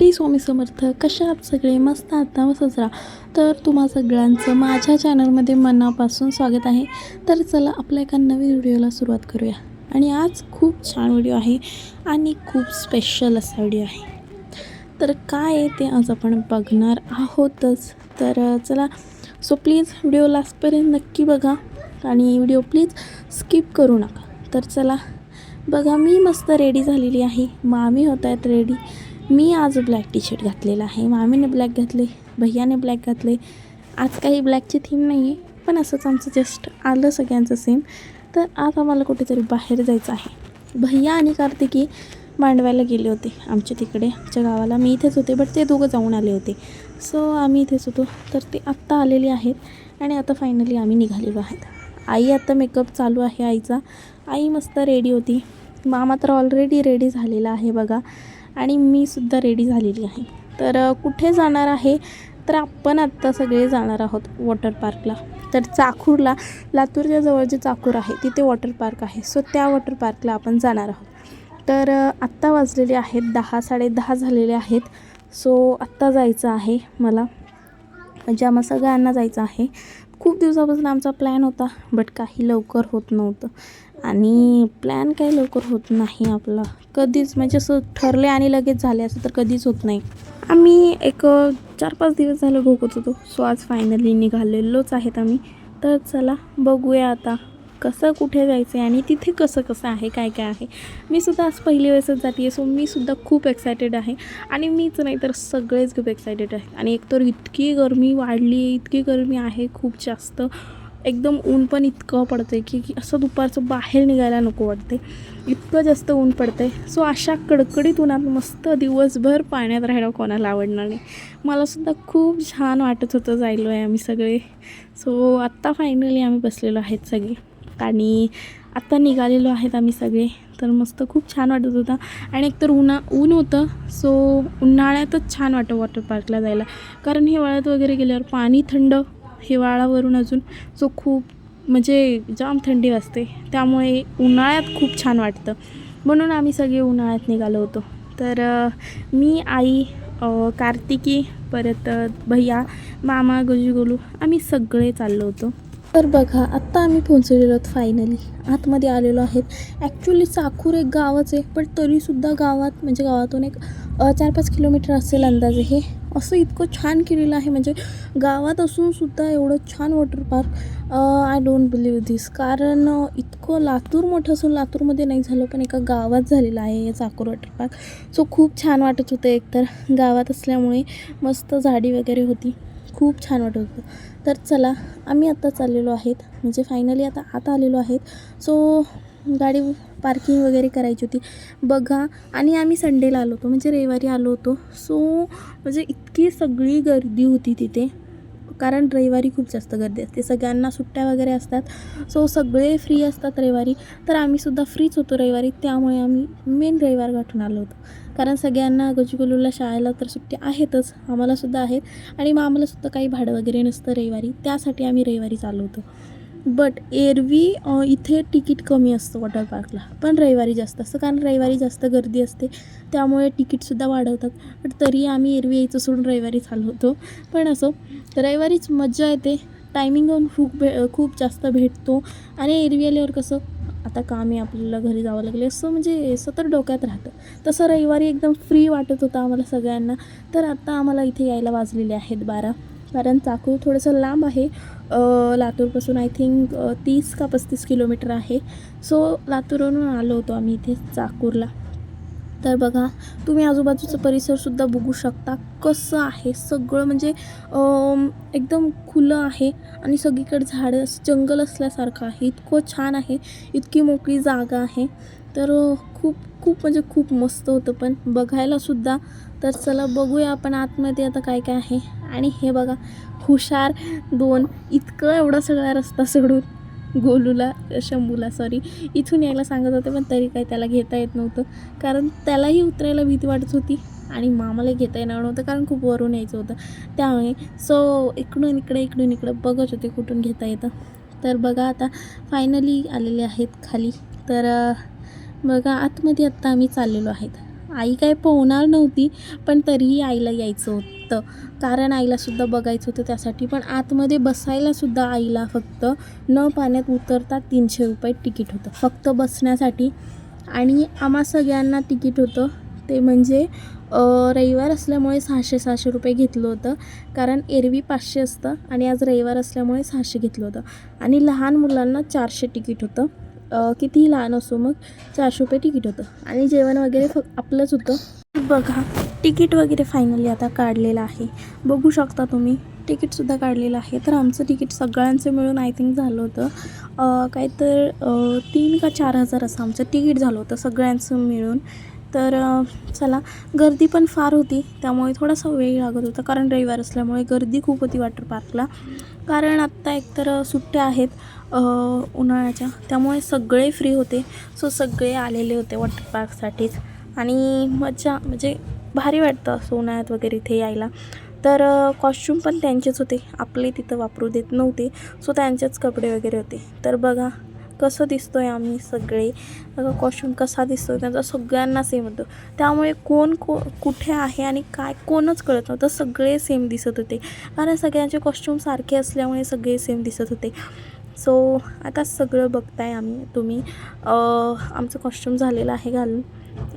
श्री स्वामी समर्थ कशा आहात सगळे? मस्त आता व सजरा. तर तुम्हा सगळ्यांचं माझ्या चॅनलमध्ये मनापासून स्वागत आहे. तर चला आपल्या एका नवीन व्हिडिओला सुरुवात करूया. आणि आज खूप छान व्हिडिओ आहे आणि खूप स्पेशल असा व्हिडिओ आहे. तर काय आहे ते आज आपण बघणार आहोतच. तर चला सो प्लीज व्हिडिओ लास्टपर्यंत नक्की बघा. आणि व्हिडिओ प्लीज स्किप करू नका. तर चला बघा मी मस्त रेडी झालेली आहे. मामी होत आहेत रेडी मी आज ब्लॅक टी शर्ट घातलेला आहे. मामीने ब्लॅक घातले भैयाने ब्लॅक घातले आज काही ब्लॅकची थीम नाही आहे पण असंच आमचं जस्ट आलं सगळ्यांचं सेम तर आज आम्हाला कुठेतरी बाहेर जायचं आहे. भैया आणि कार्तिकी मांडवायला गेले होते आमच्या तिकडे आमच्या गावाला. मी इथेच होते बट ते दोघं जाऊन आले होते. सो आम्ही इथेच होतो. तर ते आत्ता आलेले आहेत आणि आता फायनली आम्ही निघालेलो आहेत. आई आता मेकअप चालू आहे आईचा. आई मस्त रेडी होती. मामा तर ऑलरेडी रेडी झालेला आहे बघा. आणि मी सुद्धा रेडी झालेली आहे. तर कुठे जाणार आहे? तर आपण आत्ता सगळे जाणार आहोत वॉटर पार्कला तर चाकूरला लातूरच्या जवळ जे चाकूर आहे तिथे वॉटर पार्क आहे. सो त्या वॉटर पार्कला आपण जाणार आहोत. तर आत्ता वाजलेले आहेत दहा साडेदहा झालेले आहेत. सो आत्ता जायचं आहे मला. म्हणजे आम्हा सगळ्यांना जायचं आहे. खूप दिवसापासून आमचा प्लॅन होता बट काही लवकर होत नव्हतं. आणि प्लॅन काही लवकर होत नाही आपला. कधीच म्हणजे असं ठरले आणि लगेच झाले असं तर कधीच होत नाही. आम्ही एक चार पाच दिवस झालं भोगत होतो. सो आज फायनली निघालेलोच आहेत आम्ही. तर चला बघूया आता कसं कुठे जायचं आहे आणि तिथे कसं कसं आहे काय काय आहे. मी सुद्धा आज पहिली वेळेसच जाते आहे सो मी सुद्धा खूप एक्सायटेड आहे. आणि मीच नाही तर सगळेच खूप एक्सायटेड आहे आणि एकतर इतकी गरमी वाढली आहे इतकी गरमी आहे खूप जास्त. एकदम ऊन पण इतकं पडतं आहे की की असं दुपारचं बाहेर निघायला नको वाटते इतकं जास्त ऊन पडतं आहे सो अशा कडकडीत उन्हात मस्त दिवसभर पाण्यात राहायला कोणाला आवडणार नाही. मलासुद्धा खूप छान वाटत होतं जायलो आहे आम्ही सगळे. सो आत्ता फायनली आम्ही बसलेलो आहेत सगळे. आणि आत्ता निघालेलो आहेत आम्ही सगळे. तर मस्त खूप छान वाटत होता. आणि एकतर उन्हा ऊन होतं. सो उन्हाळ्यातच छान वाटतं वॉटर पार्कला जायला. कारण हिवाळ्यात वगैरे गेल्यावर पाणी थंड हिवाळावरून अजून सो खूप म्हणजे जाम थंडी वाजते त्यामुळे उन्हाळ्यात खूप छान वाटतं. म्हणून आम्ही सगळे उन्हाळ्यात निघालो होतो. तर मी आई कार्तिकी परत भैया मामा गोलू आम्ही सगळे चाललो होतो. तर बघा आत्ता आम्ही पोहोचलेलो आहोत फायनली आतमध्ये आलेलो आहेत. ॲक्च्युली चाकूर एक गावच आहे पण तरीसुद्धा गावात म्हणजे गावातून एक चार पाच किलोमीटर असेल अंदाजे हे. असं इतकं छान केलेलं आहे. म्हणजे गावात असूनसुद्धा एवढं छान water park I don't believe this कारण इतकं लातूर मोठं असून लातूरमध्ये नाही झालं पण एका गावात झालेलं आहे हे चाकूर वॉटर पार्क सो खूप छान वाटत होतं एकतर. गावात असल्यामुळे मस्त झाडी वगैरे होती. खूप छान वाटत होतं. तर चला आम्ही आत्ता चाललेलो आहेत. म्हणजे फायनली आता आता आलेलो आहेत. सो गाडी पार्किंग वगैरे करायची होती. बघा आणि आम्ही संडेला आलो होतो म्हणजे रविवारी आलो होतो. सो म्हणजे इतकी सगळी गर्दी होती तिथे. कारण रविवारी खूप जास्त गर्दी असते. सगळ्यांना सुट्ट्या वगैरे असतात. सो सगळे फ्री असतात रविवारी. तर आम्हीसुद्धा फ्रीच होतो रविवारी. त्यामुळे आम्ही मेन रविवार गाठून आलो होतो. कारण सगळ्यांना गजूगलूला शाळेला तर सुट्ट्या आहेतच. आम्हालासुद्धा आहेत. आणि मग आम्हालासुद्धा काही भाडं वगैरे नसतं रविवारी. त्यासाठी आम्ही रविवारी चाललो होतो. बट एरवी इथे तिकीट कमी असतं वॉटर पार्कला. पण रविवारी जास्त असतं. कारण रविवारी जास्त गर्दी असते. त्यामुळे तिकीटसुद्धा वाढवतात. बट तरी आम्ही एरवी यायचं सोडून रविवारी चाललो होतो. पण असो रविवारीच मज्जा येते. टायमिंग खूप भे खूप जास्त भेटतो. आणि एरवी आल्यावर कसं आता काम आहे आपल्याला घरी जावं लागले. असं म्हणजे सतत डोक्यात राहतं. तसं रविवारी एकदम फ्री वाटत होतं आम्हाला सगळ्यांना. तर आता आम्हाला इथे यायला वाजलेले आहेत बारा. कारण चाकूर थोडंसं लांब आहे. लातूरपासून आय थिंक तीस का पस्तीस किलोमीटर आहे. सो लातूरवरून आलो होतो आम्ही इथे चाकूरला. तर बघा तुम्ही आजूबाजूचा परिसरसुद्धा बघू शकता कसं आहे सगळं. म्हणजे एकदम खुलं आहे आणि सगळीकडे झाडं जंगल असल्यासारखं आहे. इतकं छान आहे. इतकी मोकळी जागा आहे. तर खूप खूप म्हणजे खूप मस्त होतं. पण बघायलासुद्धा तर चला बघूया आपण आतमध्ये आता काय काय आहे. आणि हे बघा हुशार दोन इतकं एवढा सगळा रस्ता सोडून गोलूला शंभूला सॉरी इथून यायला सांगत होते पण तरी काही त्याला घेता येत नव्हतं. कारण त्यालाही उतरायला भीती वाटत होती आणि मामाला घेता येणार नव्हतं कारण खूप वरून यायचं होतं. त्यामुळे सो इकडून इकडे इकडून इकडं बघत होते कुठून घेता येतं. तर बघा आता फायनली आलेले आहेत खाली. तर बघा आतमध्ये आत्ता आम्ही चाललेलो आहेत. आई काय पोहणार नव्हती पण तरीही आईला यायचं होतं. कारण आईलासुद्धा बघायचं होतं त्यासाठी पण आतमध्ये बसायलासुद्धा आईला फक्त न पाण्यात उतरता तीनशे रुपये तिकीट होतं. फक्त बसण्यासाठी. आणि आम्हा सगळ्यांना तिकीट होतं. ते म्हणजे रविवार असल्यामुळे सहाशे सहाशे रुपये घेतलं होतं. कारण एरवी पाचशे असतं आणि आज रविवार असल्यामुळे सहाशे घेतलं होतं. आणि लहान मुलांना चारशे तिकीट होतं. कितीही लहान असो मग चारशे रुपये तिकीट होतं. आणि जेवण वगैरे फक्त आपलंच होतं. बघा तिकीट वगैरे फायनली आता काढलेलं आहे. बघू शकता तुम्ही तिकीटसुद्धा काढलेलं आहे. तर आमचं तिकीट सगळ्यांचं मिळून आय थिंक झालं होतं. काय तर तीन का चार हजार असं आमचं तिकीट झालं होतं सगळ्यांचं मिळून. तर चला गर्दी पण फार होती त्यामुळे थोडासा वेळ लागत होता. कारण रविवार असल्यामुळे गर्दी खूप होती वॉटर पार्कला कारण आत्ता एकतर सुट्ट्या आहेत. उन्हाळ्याच्या. त्यामुळे सगळे फ्री होते. सो सगळे आलेले होते वॉटर पार्कसाठीच आणि मजा म्हणजे भारी वाटतं असं उन्हाळ्यात वगैरे इथे यायला. तर कॉस्च्युम पण त्यांचेच होते. आपले तिथं वापरू देत नव्हते. सो त्यांचेच कपडे वगैरे होते. तर बघा कसं दिसतोय आम्ही सगळे. बघा कॉस्ट्यूम कसा दिसतोय? त्यांचा सगळ्यांना सेम होतो. त्यामुळे कोण को कुठे आहे आणि काय कोणच कळत नव्हतं. सगळे सेम दिसत होते. कारण सगळ्यांचे कॉस्ट्यूम सारखे असल्यामुळे सगळे सेम दिसत होते. सो आता सगळं बघताय आम्ही तुम्ही. आमचं कॉस्ट्युम झालेलं आहे घालून.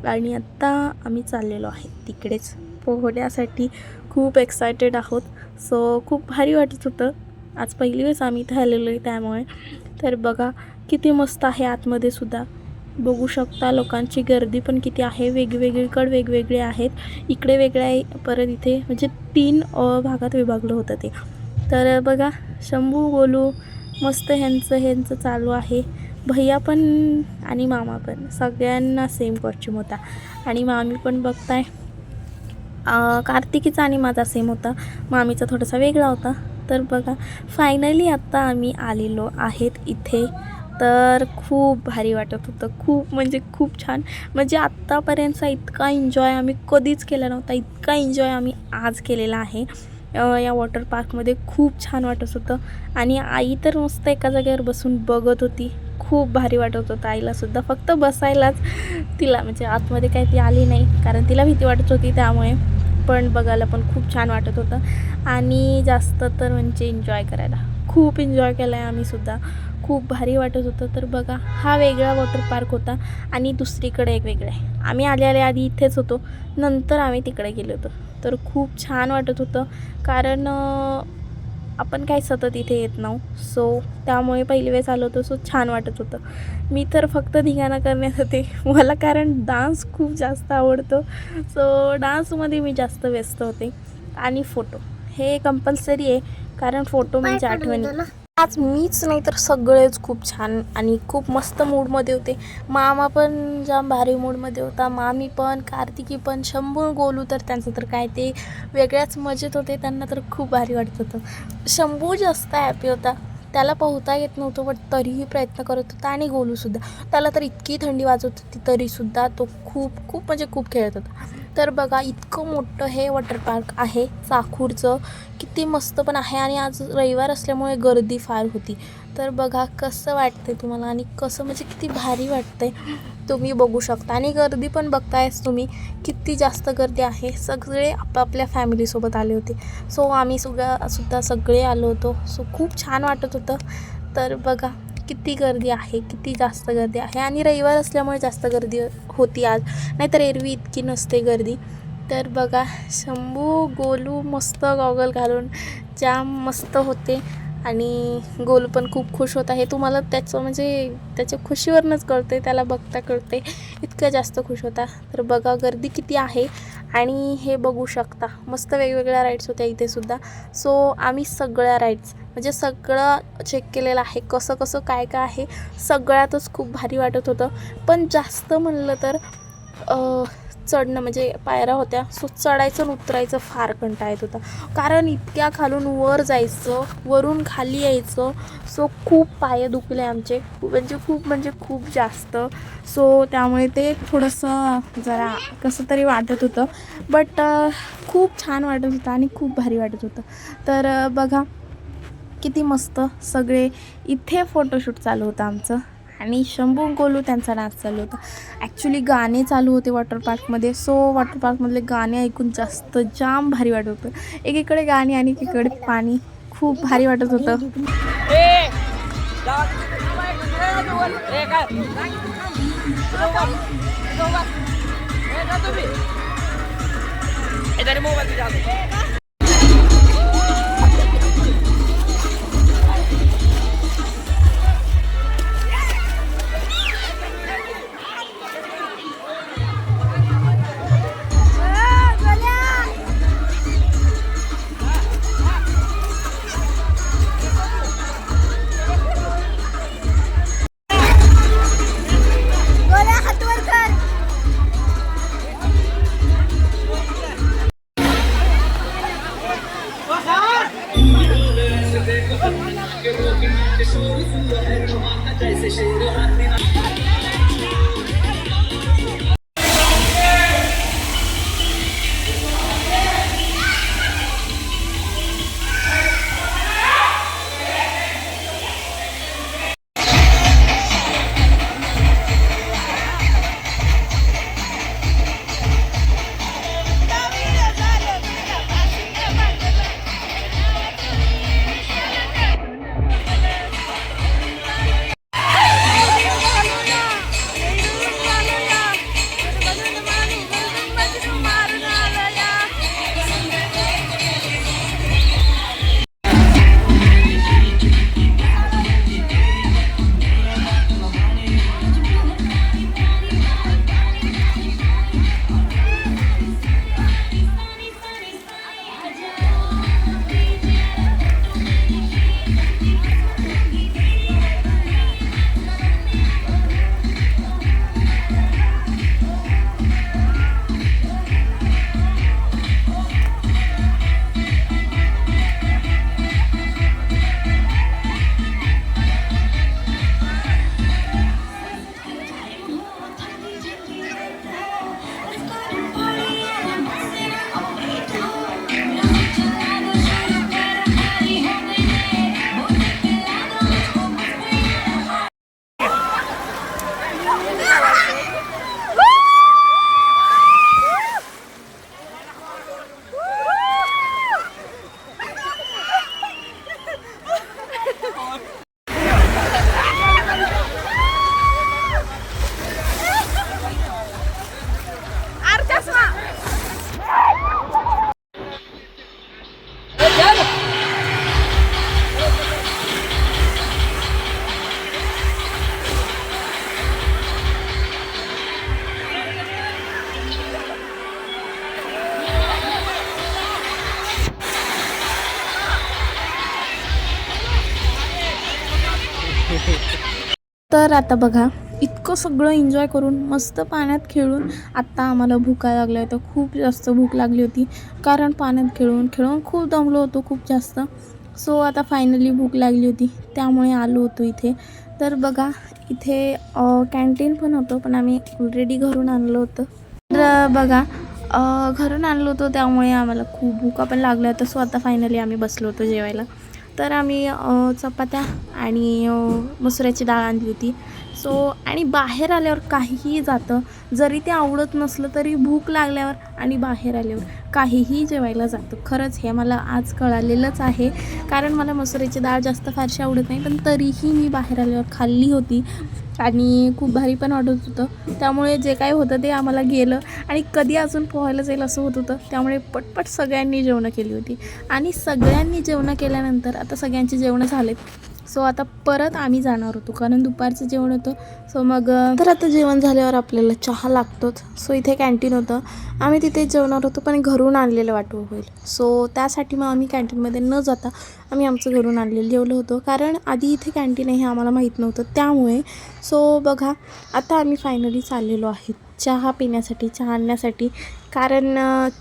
आणि आत्ता आम्ही चाललेलो आहे तिकडेच. पोहण्यासाठी खूप एक्सायटेड आहोत. सो खूप भारी वाटत होतं. आज पहिली वेळेस आम्ही इथे आलेलो आहे त्यामुळे. तर बघा किती मस्त आहे आतमध्ये सुद्धा. बघू शकता लोकांची गर्दी पण किती आहे. वेगवेगळीकडे वेगवेगळे आहेत. इकडे वेगळे आहे परत इथे म्हणजे तीन भागात विभागलं होतं ते. तर बघा शंभू गोलू मस्त ह्यांचं ह्यांचं चालू आहे. भैया पण आणि मामा पण. सगळ्यांना सेम कॉस्च्युम होता. आणि मामी पण बघताय. कार्तिकीचा आणि माझा सेम होता. मामीचा थोडासा वेगळा होता. तर बघा फायनली आत्ता आम्ही आलेलो आहेत इथे. तर खूप भारी वाटत होतं. खूप म्हणजे खूप छान. म्हणजे आत्तापर्यंतचा इतका एन्जॉय आम्ही कधीच केला नव्हता. इतका एन्जॉय आम्ही आज केलेला आहे. या वॉटर पार्कमध्ये खूप छान वाटत होतं. आणि आई तर मस्त एका जागेवर बसून बघत होती. खूप भारी वाटत होतं आईलासुद्धा फक्त बसायलाच तिला म्हणजे आतमध्ये काही ती आली नाही कारण तिला भीती वाटत होती त्यामुळे. पण बघायला पण खूप छान वाटत होतं. आणि जास्त तर म्हणजे एन्जॉय करायला. खूप एन्जॉय केला आहे आम्हीसुद्धा खूप भारी वाटत होतं. तर बघा हा वेगळा वॉटर पार्क होता आणि दुसरीकडे एक वेगळा आहे. आम्ही आले आले आधी इथेच होतो. नंतर आम्ही तिकडे गेलो होतो. तर खूप छान वाटत होतं. कारण आपण काय सतत इथे येत नाहो सो त्यामुळे पहिली वेळेस आलो होतो सो छान वाटत होतं. मी तर फक्त धिंगाणा करण्यात होते. मला कारण डान्स खूप जास्त आवडतो. सो डान्समध्ये मी जास्त व्यस्त होते. आणि फोटो हे कंपल्सरी आहे. कारण फोटो म्हणजे आठवणी. आज मीच नाही तर सगळेच खूप छान आणि खूप मस्त मूडमध्ये होते. मामा पण जाम भारी मूडमध्ये होता मामी पण कार्तिकी पण शंभू गोलू तर त्यांचं तर काय ते वेगळ्याच मजेत होते त्यांना तर खूप भारी वाटत होतं. शंभू जास्त हॅपी होता. त्याला पोहता येत नव्हतं बट तरीही प्रयत्न करत होता आणि गोलूसुद्धा त्याला तर इतकी थंडी वाजत होती तरीसुद्धा तो खूप खूप म्हणजे खूप खेळत होता. तर बघा इतकं मोठं हे वॉटर पार्क आहे चाकूरचं. किती मस्त पण आहे आणि आज रविवार असल्यामुळे गर्दी फार होती. तर बघा कसं वाटतंय तुम्हाला आणि कसं म्हणजे किती भारी वाटतंय. तुम्ही बघू शकता. आणि गर्दी पण बघतायच तुम्ही किती जास्त गर्दी आहे. सगळे आपापल्या फॅमिलीसोबत आले होते. सो आम्ही सुद्धा सुद्धा सगळे आलो होतो. सो खूप छान वाटत होतं. तर बघा किती गर्दी आहे किती जास्त गर्दी आहे आणि रविवार असल्यामुळे जास्त गर्दी होती आज. नाहीतर एरवी इतकी नसते गर्दी. तर बघा शंभू गोलू मस्त गॉगल घालून जाम मस्त होते आणि गोलू पण खूप खुश होत आहे. तुम्हाला त्याचं म्हणजे त्याच्या खुशीवरनंच कळते त्याला बघता कळते इतकं जास्त खुश होता. तर बघा गर्दी किती आहे. आणि हे बघू शकता मस्त वेगवेगळ्या राईड्स होत्या इथे सुद्धा. सो आम्ही सगळ्या राईड्स म्हणजे सगळं चेक केलेलं आहे कसं कसं काय काय आहे सगळ्यातच खूप भारी वाटत होतं. पण जास्त म्हणलं तर चढणं म्हणजे पायऱ्या होत्या. सो चढायचं आणि उतरायचं फार कंटाळा येत होता. कारण इतक्या खालून वर जायचं वरून खाली यायचं. सो खूप पाय दुखले आमचे. खूप म्हणजे खूप म्हणजे खूप जास्त. सो त्यामुळे ते थोडंसं जरा कसं तरी वाटत होतं. बट खूप छान वाटत होतं आणि खूप भारी वाटत होतं. तर बघा किती मस्त सगळे इथे फोटोशूट चालू होतं आमचं. आणि शंभू गोलू त्यांचा डान्स चालू होता. ॲक्च्युली गाणे चालू होते वॉटर पार्कमध्ये सो वॉटर पार्कमधले गाणे ऐकून जास्त जाम भारी वाटत होतं. एकीकडे गाणी आणि एकीकडे पाणी. खूप भारी वाटत होतं. Şuurumda her an neredeyse तर आता बघा इतकं सगळं एन्जॉय करून मस्त पाण्यात खेळून आत्ता आम्हाला भुका लागल्या होत्या खूप जास्त भूक लागली होती. कारण पाण्यात खेळून खेळून खूप दमलो होतो खूप जास्त. सो आता फायनली भूक लागली होती. त्यामुळे आलो होतो इथे. तर बघा इथे कॅन्टीन पण होतं पण आम्ही ऑलरेडी घरून आणलं होतं. तर बघा घरून आणलं होतं त्यामुळे आम्हाला खूप भूका पण लागल्या होत्या. सो आता फायनली आम्ही बसलो होतो जेवायला. तर आम्ही चपात्या आणि मसुऱ्याची डाळ आणली होती. सो आणि बाहेर आल्यावर काहीही जातं. जरी ते आवडत नसलं तरी भूक लागल्यावर आणि बाहेर आल्यावर काहीही जेवायला जातं. खरंच हे मला आज कळालेलंच आहे. कारण मला मसुरीची डाळ जास्त फारशी आवडत नाही पण तरीही मी बाहेर आल्यावर खाल्ली होती आणि खूप भारी पण वाटत होतं. त्यामुळे जे काय होतं ते आम्हाला गेलं आणि कधी अजून पोहायला जाईल असं होत होतं त्यामुळे पटपट सगळ्यांनी जेवणं केली होती. आणि सगळ्यांनी जेवणं केल्यानंतर आता सगळ्यांची जेवणं झालेत. सो आता परत आम्ही जाणार होतो कारण दुपारचं जेवण होतं. सो मग तर आता जेवण झाल्यावर आपल्याला चहा लागतोच. सो इथे कॅन्टीन होतं. आम्ही तिथे जेवणार होतो पण घरून आणलेलं वाटू होईल. सो त्यासाठी मग आम्ही कॅन्टीनमध्ये न जाता आम्ही आमचं घरून आणलेलं जेवलं होतं. कारण आधी इथे कॅन्टीन आहे हे आम्हाला माहीत नव्हतं त्यामुळे. सो बघा आता आम्ही फायनली चाललेलो आहे चहा पिण्यासाठी चहा आणण्यासाठी. कारण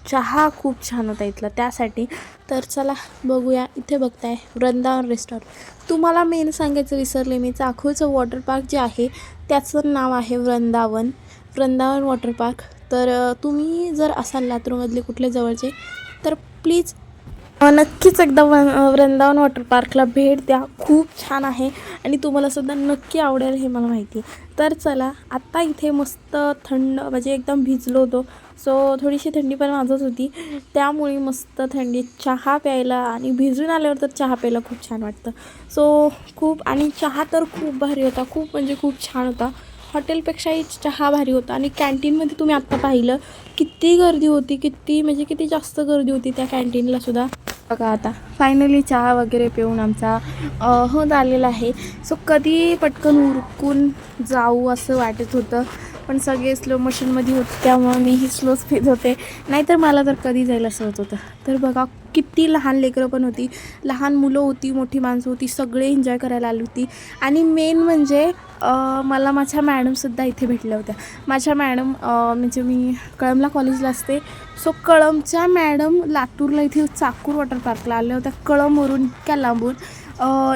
चहा खूप छान होता इथला त्यासाठी. तर चला बघूया. इथे बघताय वृंदावन रेस्टॉरंट तुम्हाला मेन सांगायचं विसरले मी चाखूचं वॉटर पार्क जे आहे त्याचं नाव आहे वृंदावन वृंदावन वॉटर पार्क तर तुम्ही जर असाल लातूरमधले कुठले जवळचे तर प्लीज नक्कीच एकदा वन वृंदावन वॉटर पार्कला भेट द्या. खूप छान आहे आणि तुम्हालासुद्धा नक्की आवडेल हे मला माहिती आहे. तर चला आत्ता इथे मस्त थंड म्हणजे एकदम भिजलो होतो. सो थोडीशी थंडी पण वाजत होती. त्यामुळे मस्त थंडी चहा प्यायला आणि भिजून आल्यावर तर चहा प्यायला खूप छान वाटतं. सो खूप आणि चहा तर खूप भारी होता. खूप म्हणजे खूप छान होता. हॉटेलपेक्षाही चहा भारी होता. आणि कॅन्टीनमध्ये तुम्ही आत्ता पाहिलं किती गर्दी होती किती म्हणजे किती जास्त गर्दी होती त्या कॅन्टीनला सुद्धा. बघा आता फायनली चहा वगैरे पिऊन आमचा अ, होत आलेला आहे. सो कधी पटकन उरकून जाऊ असं वाटत होतं. पण सगळे स्लो मशीनमध्ये होते त्यामुळे मीही स्लोच पित होते. नाहीतर मला तर कधी जायला असं होत. होतं तर बघा किती लहान लेकरं पण होती. लहान मुलं होती मोठी माणसं होती सगळे एन्जॉय करायला आली होती. आणि मेन म्हणजे मला माझ्या मॅडमसुद्धा इथे भेटल्या होत्या. माझ्या मॅडम म्हणजे मी कळमला कॉलेजला असते. सो कळमच्या मॅडम लातूरला इथे चाकूर वॉटर पार्कला आल्या होत्या कळमवरून इतक्या लांबून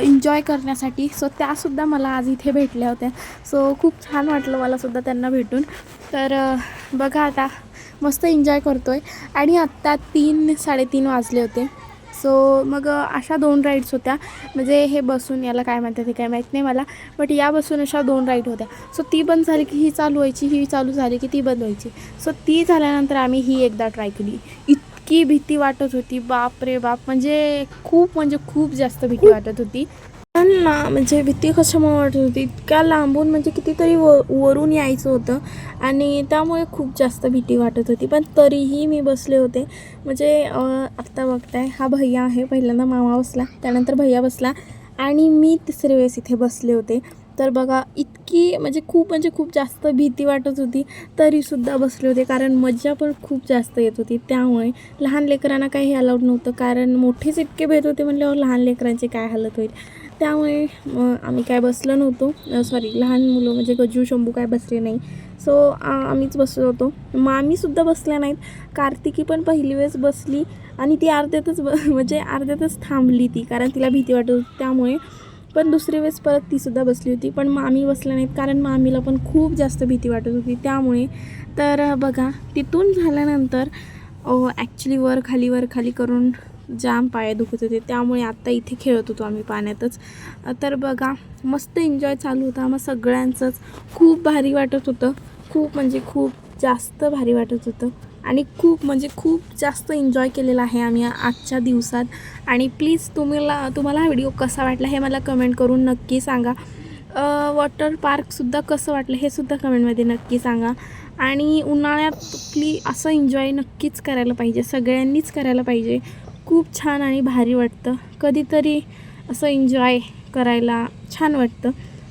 एन्जॉय करण्यासाठी. सो त्यासुद्धा मला आज इथे भेटल्या होत्या. सो खूप छान वाटलं मलासुद्धा त्यांना भेटून. तर बघा आता मस्त एन्जॉय करतो आहे आणि आत्ता तीन साडेतीन वाजले होते. सो मग अशा दोन राईड्स होत्या. म्हणजे हे बसून याला काय म्हणतात ते काय माहीत नाही मला. बट या बसून अशा दोन राईड होत्या. सो ती बंद झाली की ही चालू व्हायची ही चालू झाली की ती बंद व्हायची. सो ती झाल्यानंतर आम्ही ही एकदा ट्राय केली. इतकी भीती वाटत होती. बाप रे बाप. म्हणजे खूप म्हणजे खूप जास्त भीती वाटत होती. पण ना म्हणजे भीती कशामुळे वाटत होती? इतक्या लांबून म्हणजे कितीतरी व वरून यायचं होतं आणि त्यामुळे खूप जास्त भीती वाटत होती. पण तरीही मी बसले होते. म्हणजे आत्ता बघताय हा भैया आहे. पहिल्यांदा मामा बसला त्यानंतर भैया बसला आणि मी तिसरे वेळेस इथे बसले होते. तर बघा इतकी म्हणजे खूप म्हणजे खूप जास्त भीती वाटत होती. तरीसुद्धा बसले होते कारण मज्जा पण खूप जास्त येत होती. त्यामुळे लहान लेकरांना काही अलाउड नव्हतं कारण मोठेच इतके भेट होते म्हणल्यावर लहान लेकरांची काय हालत होईल? त्यामुळे आम्ही काय बसलो नव्हतो. सॉरी लहान मुलं म्हणजे गजू शंभू काय बसले नाही. सो आम्हीच बसलो होतो. मामीसुद्धा बसल्या नाहीत. कार्तिकी पण पहिली वेळेस बसली आणि ती अर्ध्यातच ब म्हणजे अर्ध्यातच थांबली ती कारण तिला भीती वाटत होती. त्यामुळे पण दुसरी वेळेस परत तीसुद्धा बसली होती. पण मामी बसल्या नाहीत कारण मामीला पण खूप जास्त भीती वाटत होती. त्यामुळे तर बघा तिथून झाल्यानंतर ॲक्च्युली वर खाली वर खाली करून जाम पाय दुखत होते. त्यामुळे आत्ता इथे खेळत होतो आम्ही पाण्यातच. तर बघा मस्त एन्जॉय चालू होता. मग सगळ्यांचंच खूप भारी वाटत होतं. खूप म्हणजे खूप जास्त भारी वाटत होतं. आणि खूप म्हणजे खूप जास्त एन्जॉय केलेला आहे आम्ही आजच्या दिवसात. आणि प्लीज तुम्हाला तुम्हाला हा व्हिडिओ कसा वाटला हे मला कमेंट करून नक्की सांगा. वॉटर पार्कसुद्धा कसं वाटलं हे सुद्धा कमेंटमध्ये नक्की सांगा. आणि उन्हाळ्यात प्ली असं एन्जॉय नक्कीच करायला पाहिजे. सगळ्यांनीच करायला पाहिजे. खूप छान आणि भारी वाटतं. कधीतरी असं एन्जॉय करायला छान वाटतं.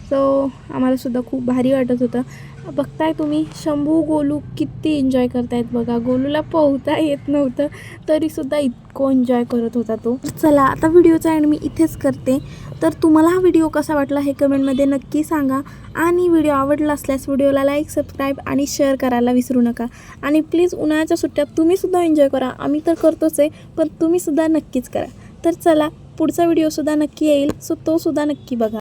सो आम्हालासुद्धा खूप भारी वाटत होतं. बघताय तुम्ही शंभू गोलू किती एन्जॉय करतायत बघा. गोलूला पोहता येत नव्हतं तरीसुद्धा इतकं एन्जॉय करत होता तो. चला आता व्हिडिओचा एंड मी इथेच करते. तर तुम्हाला हा व्हिडिओ कसा वाटला हे कमेंटमध्ये नक्की सांगा. आणि व्हिडिओ आवडला असल्यास व्हिडिओला लाईक सबस्क्राईब आणि शेअर करायला विसरू नका. आणि प्लीज उन्हाळ्याच्या सुट्ट्यात तुम्हीसुद्धा एन्जॉय करा. आम्ही तर करतोच आहे पण तुम्हीसुद्धा नक्कीच करा. तर चला पुढचा व्हिडिओसुद्धा नक्की येईल. सो तोसुद्धा नक्की बघा.